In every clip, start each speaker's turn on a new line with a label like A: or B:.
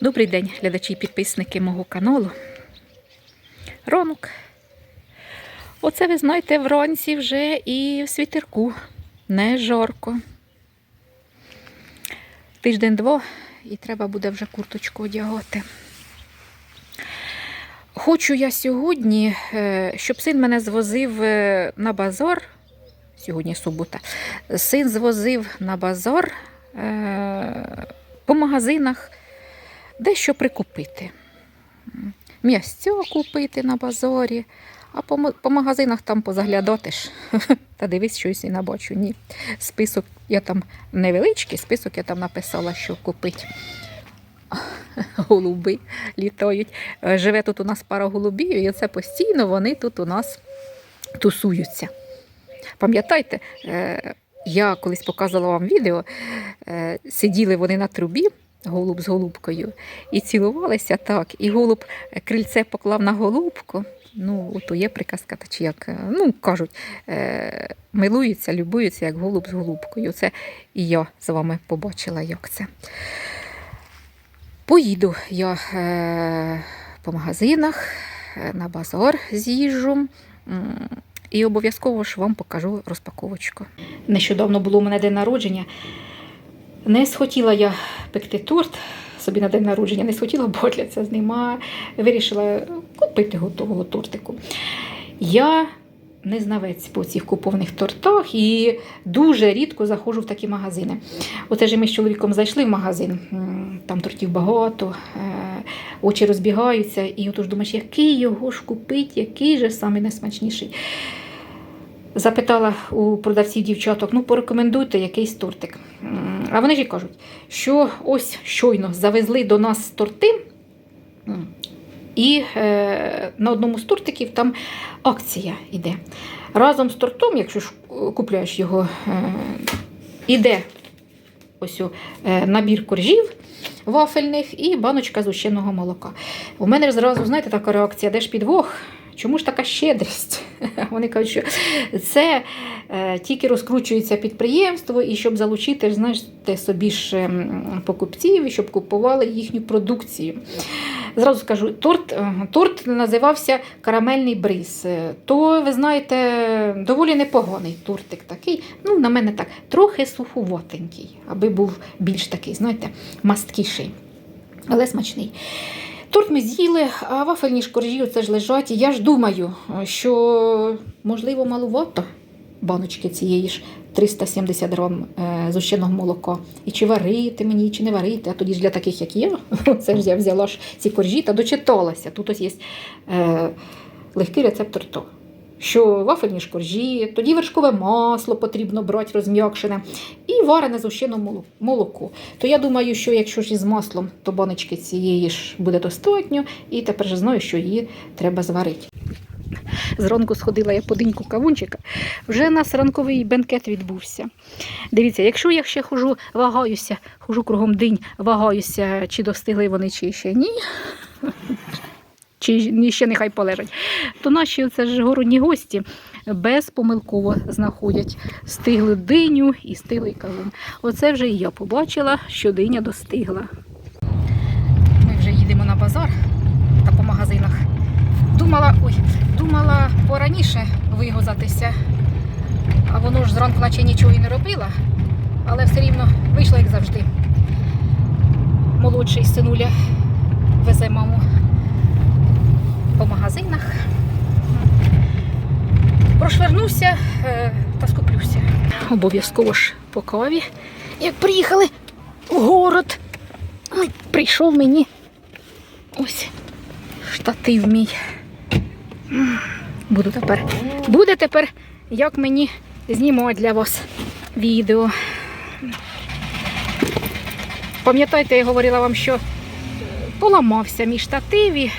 A: Добрий день, глядачі і підписники мого каналу. Ранок. Оце ви знаєте, вранці вже і в світерку. Не жарко. Тиждень-два і треба буде вже курточку одягати. Хочу я сьогодні, е, щоб син мене звозив е, на базар. Сьогодні субота. Син звозив на базар е, по магазинах дещо прикупити. М'ясця купити на базарі, а по, по магазинах там позаглядати ж. Та дивись, щось і набачу. Ні. Список я там невеличкий, список я там написала, що купити. Голуби літають. Е, Живе тут у нас пара голубів, і це постійно вони тут у нас тусуються. Пам'ятаєте, е, я колись показувала вам відео, е, сиділи вони на трубі, голуб з голубкою, і цілувалися так. І голуб крильце поклав на голубку. Ну, ото є приказка, та чи як, е, ну, кажуть, е, милуються, любуються, як голуб з голубкою. Це і я з вами побачила, як це. Поїду я е, по магазинах, е, на базар з'їжджу. І обов'язково ж вам покажу розпаковочку. Нещодавно було у мене день народження. Не схотіла я пекти торт собі на день народження, не схотіла ботлятися з ним, а вирішила купити готового тортику. Я не знавець по цих купованих тортах і дуже рідко заходжу в такі магазини. Оце ж ми з чоловіком зайшли в магазин, там тортів багато, е, очі розбігаються, і отож думаєш, який його ж купити, який же самий найсмачніший. Запитала у продавців дівчаток, ну порекомендуйте якийсь тортик. А вони ж кажуть, що ось щойно завезли до нас торти, і е, на одному з тортиків там акція йде. Разом з тортом, якщо ж е, купляєш його, е, іде ось о, е, набір коржів вафельних і баночка зущеного молока. У мене зразу, знаєте, така реакція, де ж підвох? Чому ж така щедрість? Вони кажуть, що це е, тільки розкручується підприємство, і щоб залучити знаєте, собі ж ем, покупців, і щоб купували їхню продукцію. Зразу скажу, торт, е, торт називався карамельний бриз. Е, То, ви знаєте, доволі непоганий тортик такий. Ну, на мене так, трохи суховатенький, аби був більш такий, знаєте, масткіший, але смачний. Торт ми з'їли, а вафельні ж коржі оце ж лежать. Я ж думаю, що можливо малувато баночки цієї ж 370 грам е, зущеного молока. І чи варити мені, чи не варити. А тоді ж для таких, як я, це ж я взяла ж ці коржі та дочиталася. Тут ось є е, легкий рецепт торту. Що вафельні ж коржі, тоді вершкове масло потрібно брати розм'якшене і варене зущене моло- молоко. То я думаю, що якщо ж із маслом, то баночки цієї ж буде достатньо, і тепер же знаю, що її треба зварити. Зранку сходила я по диньку кавунчика. Вже у нас ранковий бенкет відбувся. Дивіться, якщо я ще хожу, вагаюся, хожу кругом динь, вагаюся, чи достигли вони, чи ще ні. Чи ще нехай полежать, то наші це ж городні гості безпомилково знаходять стиглу диню і стиглий кавун. Оце вже і я побачила, що диня достигла. Ми вже їдемо на базар та по магазинах. Думала, ой, думала пораніше вигозатися, а воно ж зранку наче нічого і не робила, але все рівно вийшло, як завжди. Молодший синуля везе маму по магазинах. Прошвернуся е, та скуплюся. Обов'язково ж по каві. Як приїхали у город, прийшов мені ось штатив мій. Буду тепер. Буде тепер, як мені знімати для вас відео. Пам'ятаєте, я говорила вам, що поламався мій штатив і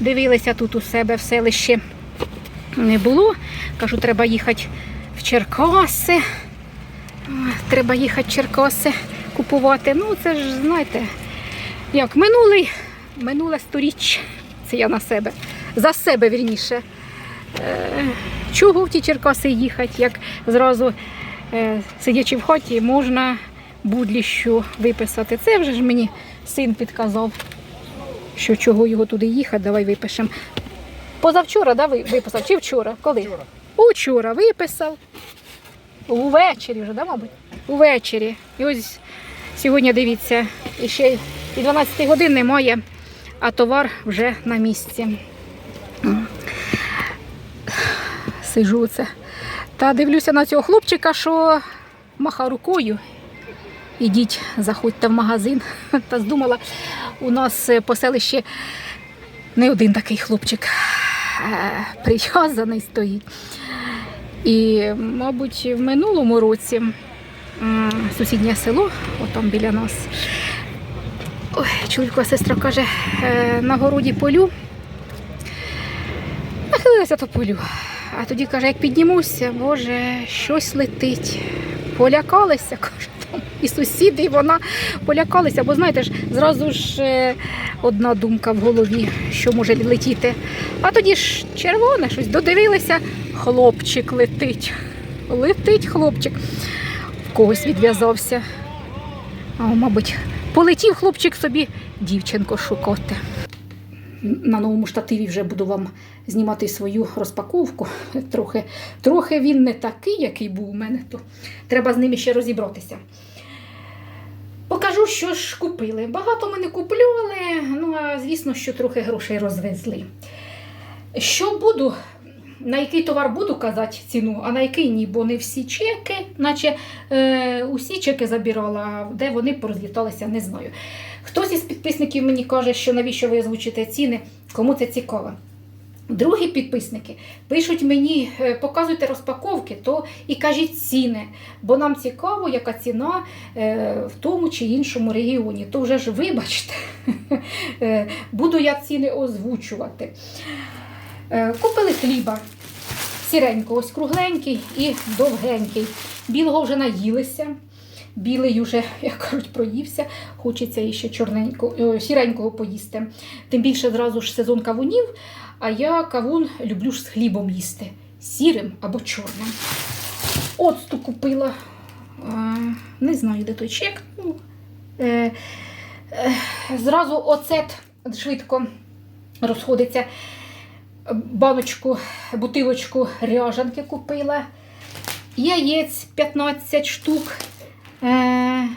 A: дивилися тут у себе в селищі не було. Кажу, треба їхати в Черкаси. Треба їхати в Черкаси купувати. Ну, це ж, знаєте, як минулий, минуле сторіччя. Це я на себе. За себе вірніше. Е, чого в ті Черкаси їхати, як зразу е, сидячи в хаті, можна будь-що виписати. Це вже ж мені син підказав. Що чого його туди їхати, давай випишемо. Позавчора, да, виписав? Чи вчора? Коли?
B: Вчора.
A: Учора виписав. Увечері вже, да, мабуть? Увечері. І ось сьогодні дивіться, і ще і 12 годин немає, а товар вже на місці. Сижу це. Та дивлюся на цього хлопчика, що маха рукою. Ідіть, заходьте в магазин. Та здумала, у нас е, по селищі не один такий хлопчик е, прив'язаний стоїть. І, мабуть, в минулому році сусіднє село, отам біля нас. Ой, сестра каже, е, на городі полю. Нахилилася то полю. А тоді каже, як піднімуся, боже, щось летить. Полякалися, каже, і сусіди, і вона полякалися, бо знаєте ж, зразу ж е, одна думка в голові, що може летіти. А тоді ж червоне щось додивилися, хлопчик летить. Летить хлопчик. В когось відв'язався. А, мабуть, полетів хлопчик собі дівчинку шукати. На новому штативі вже буду вам знімати свою розпаковку. Трохи, трохи він не такий, який був у мене, то треба з ними ще розібратися. Покажу, що ж купили. Багато ми не куплювали, ну а звісно, що трохи грошей розвезли. Що буду, на який товар буду казати ціну, а на який ні, бо не всі чеки, наче е, усі чеки забирала, де вони порозліталися, не знаю. Хтось із підписників мені каже, що навіщо ви озвучите ціни, кому це цікаво. Другі підписники пишуть мені, е, показуйте розпаковки, то і кажіть ціни, бо нам цікаво, яка ціна е, в тому чи іншому регіоні. То вже ж вибачте, е, буду я ціни озвучувати. Купили хліба сіренького, ось кругленький і довгенький. Білого вже наїлися. Білий вже, як кажуть, проївся, хочеться іще чорненького, е, сіренького поїсти. Тим більше зразу ж сезон кавунів, а я кавун люблю ж з хлібом їсти. Сірим або чорним. Оцту купила. Е, Не знаю, де той чек. Ну, е, е, Зразу оцет швидко розходиться. Баночку, бутилочку ряжанки купила. Яєць 15 штук. Е,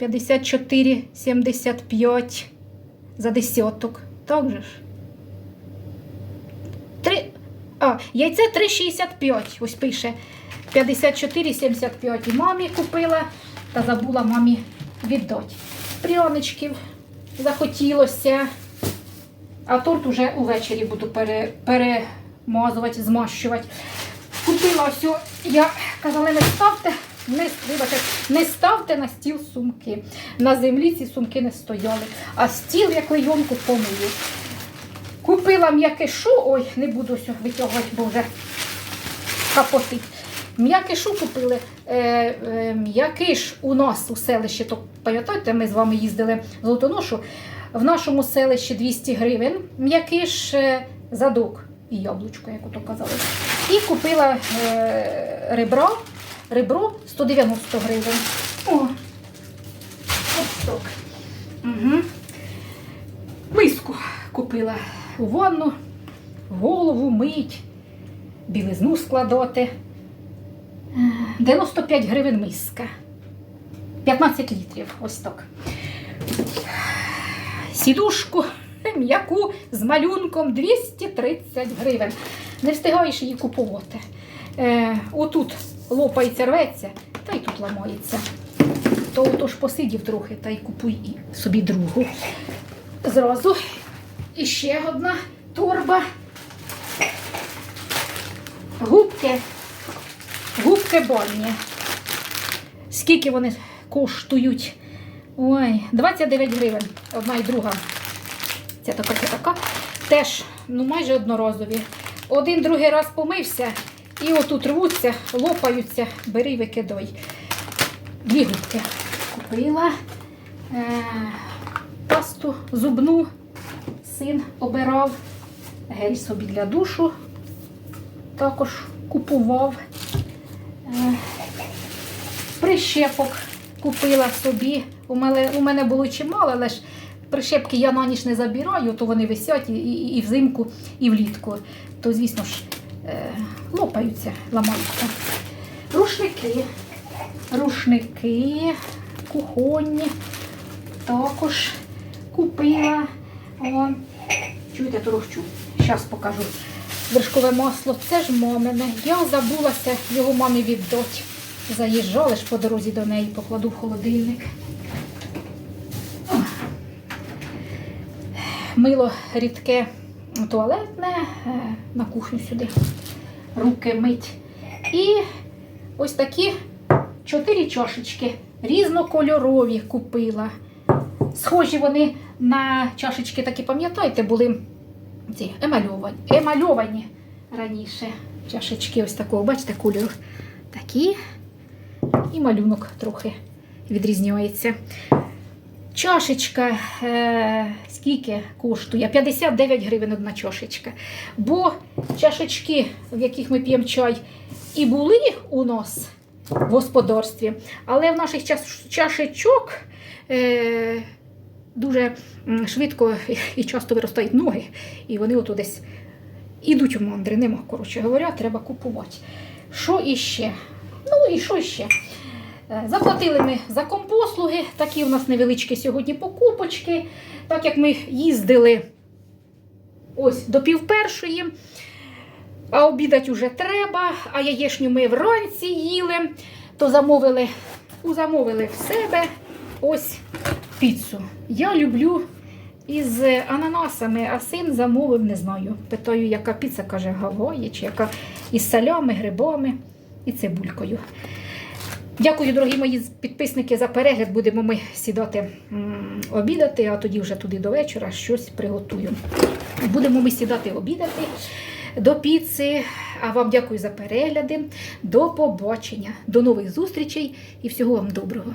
A: 54,75 за десяток. Так же ж? Три... А, яйце 3,65. Ось пише. 54,75. І мамі купила та забула мамі віддати. Пряничків захотілося. А торт уже увечері буду пере, перемазувати, змащувати. Купила о- я казала, не ставте, не, вибачте, не ставте на стіл сумки. На землі ці сумки не стояли, а стіл я клейонку помию. Купила м'якишу, ой, не буду витягувати, бо вже капотить. М'якишу купили. Е, е, м'якиш у нас у селищі, то пам'ятаєте, ми з вами їздили в Золотоношу. В нашому селищі 200 гривень. М'якиш е, задок і яблучко, як ото казали. І купила е, ребра, ребро 190 гривень. О, ось так. Угу. Миску купила у ванну, голову мить, білизну складати. Е, 95 гривень миска. 15 літрів, ось так. Сідушку м'яку з малюнком 230 гривень. Не встигаєш її купувати. Е, отут лопається, рветься, та й тут ламається. То отож посидів трохи та й купуй і собі другу. Зразу і ще одна торба. Губки. Губки бальні. Скільки вони коштують? Ой, 29 гривень. Одна і друга. Ця така, ця така. Теж ну, майже одноразові. Один другий раз помився і отут рвуться, лопаються, бери викидай. Дві губки купила. Е, пасту зубну син обирав. Гель собі для душу також купував. Е, прищепок купила собі. У мене, у мене було чимало, але ж прищепки я на ніч не забираю, то вони висять і, і, і взимку, і влітку. То, звісно ж, лопаються, ламаються. Рушники. Рушники, кухонні. Також купила. О, чуєте, торохчу. Зараз покажу. Вершкове масло, це ж мамине. Я забулася його мамі віддати. Заїжджали ж по дорозі до неї, покладу в холодильник. Мило рідке туалетне, е, на кухню сюди. Руки мить. І ось такі чотири чашечки різнокольорові купила. Схожі вони на чашечки, такі, пам'ятаєте, були ці емальовані, емальовані раніше. Чашечки ось такого, бачите, кольору. Такі. І малюнок трохи відрізняється. Чашечка е, скільки коштує? 59 гривень одна чашечка. Бо чашечки, в яких ми п'ємо чай, і були у нас в господарстві, але в наших чашечок е, дуже швидко і часто виростають ноги, і вони ото десь ідуть у мандри, нема, коротше говоря, треба купувати. Що іще? Ну і що ще? Е, Заплатили ми за компослуги, такі у нас невеличкі сьогодні покупочки. Так як ми їздили ось до півпершої, а обідати вже треба, а яєшню ми вранці їли, то замовили, замовили в себе ось піцу. Я люблю із ананасами, а син замовив, не знаю. Питаю, яка піца, каже, Гаваї, чи яка із салями, грибами і цибулькою. Дякую, дорогі мої підписники, за перегляд. Будемо ми сідати обідати, а тоді вже туди до вечора щось приготую. Будемо ми сідати обідати до піци. А вам дякую за перегляди. До побачення, до нових зустрічей і всього вам доброго.